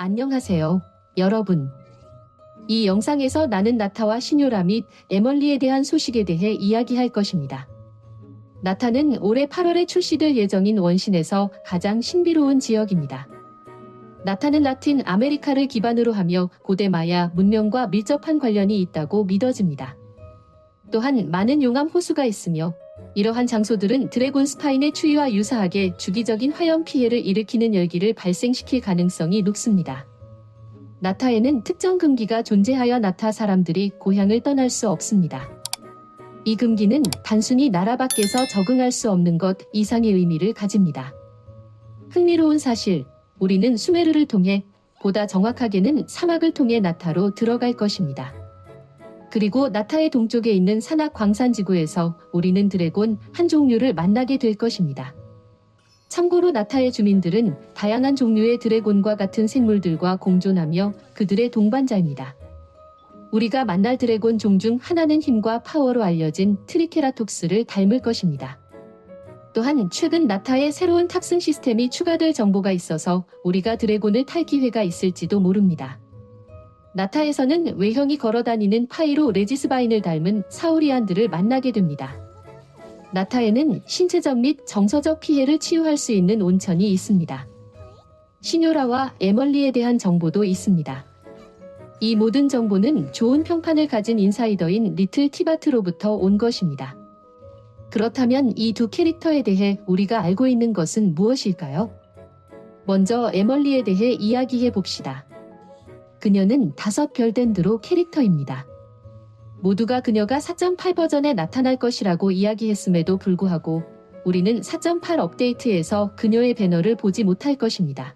안녕하세요, 여러분. 이 영상에서 나는 나타와 신요라 및 에멀리에 대한 소식에 대해 이야기할 것입니다. 나타는 올해 8월에 출시될 예정인 원신에서 가장 신비로운 지역입니다. 나타는 라틴 아메리카를 기반으로 하며 고대 마야 문명과 밀접한 관련이 있다고 믿어집니다. 또한 많은 용암 호수가 있으며 이러한 장소들은 드래곤 스파인의 추위와 유사하게 주기적인 화염 피해를 일으키는 열기를 발생시킬 가능성이 높습니다. 나타에는 특정 금기가 존재하여 나타 사람들이 고향을 떠날 수 없습니다. 이 금기는 단순히 나라 밖에서 적응할 수 없는 것 이상의 의미를 가집니다. 흥미로운 사실, 우리는 수메르를 통해 보다 정확하게는 사막을 통해 나타로 들어갈 것입니다. 그리고 나타의 동쪽에 있는 산악 광산지구에서 우리는 드래곤 한 종류를 만나게 될 것입니다. 참고로 나타의 주민들은 다양한 종류의 드래곤과 같은 생물들과 공존하며 그들의 동반자입니다. 우리가 만날 드래곤 종 중 하나는 힘과 파워로 알려진 트리케라톡스를 닮을 것입니다. 또한 최근 나타의 새로운 탑승 시스템이 추가될 정보가 있어서 우리가 드래곤을 탈 기회가 있을지도 모릅니다. 나타에서는 외형이 걸어다니는 파이로 레지스바인을 닮은 사우리안들을 만나게 됩니다. 나타에는 신체적 및 정서적 피해를 치유할 수 있는 온천이 있습니다. 시뇨라와 에멀리에 대한 정보도 있습니다. 이 모든 정보는 좋은 평판을 가진 인사이더인 리틀 티바트로부터 온 것입니다. 그렇다면 이 두 캐릭터에 대해 우리가 알고 있는 것은 무엇일까요? 먼저 에멀리에 대해 이야기해 봅시다. 그녀는 다섯 별된 드로 캐릭터입니다. 모두가 그녀가 4.8 버전에 나타날 것이라고 이야기했음에도 불구하고 우리는 4.8 업데이트에서 그녀의 배너를 보지 못할 것입니다.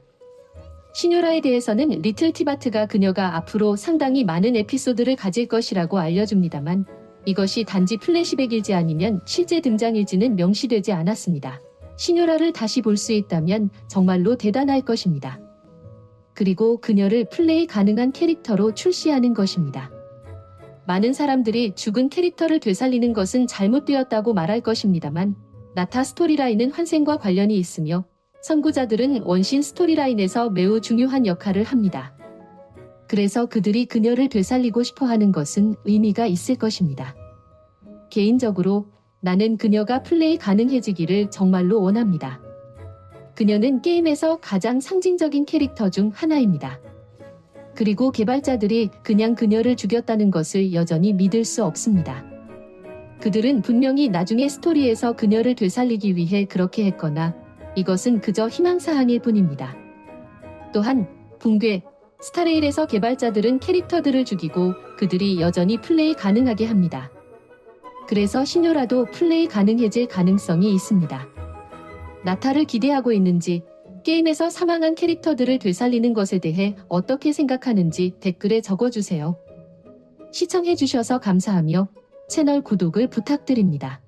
시뇨라에 대해서는 리틀 티바트가 그녀가 앞으로 상당히 많은 에피소드를 가질 것이라고 알려줍니다만 이것이 단지 플래시백일지 아니면 실제 등장일지는 명시되지 않았습니다. 시뇨라를 다시 볼 수 있다면 정말로 대단할 것입니다. 그리고 그녀를 플레이 가능한 캐릭터로 출시하는 것입니다. 많은 사람들이 죽은 캐릭터를 되살리는 것은 잘못되었다고 말할 것입니다만 나타 스토리라인은 환생과 관련이 있으며 선구자들은 원신 스토리라인에서 매우 중요한 역할을 합니다. 그래서 그들이 그녀를 되살리고 싶어 하는 것은 의미가 있을 것입니다. 개인적으로 나는 그녀가 플레이 가능해지기를 정말로 원합니다. 그녀는 게임에서 가장 상징적인 캐릭터 중 하나입니다. 그리고 개발자들이 그냥 그녀를 죽였다는 것을 여전히 믿을 수 없습니다. 그들은 분명히 나중에 스토리에서 그녀를 되살리기 위해 그렇게 했거나 이것은 그저 희망사항일 뿐입니다. 또한 붕괴, 스타레일에서 개발자들은 캐릭터들을 죽이고 그들이 여전히 플레이 가능하게 합니다. 그래서 신요라도 플레이 가능해질 가능성이 있습니다. 나타를 기대하고 있는지 게임에서 사망한 캐릭터들을 되살리는 것에 대해 어떻게 생각하는지 댓글에 적어주세요. 시청해주셔서 감사하며 채널 구독을 부탁드립니다.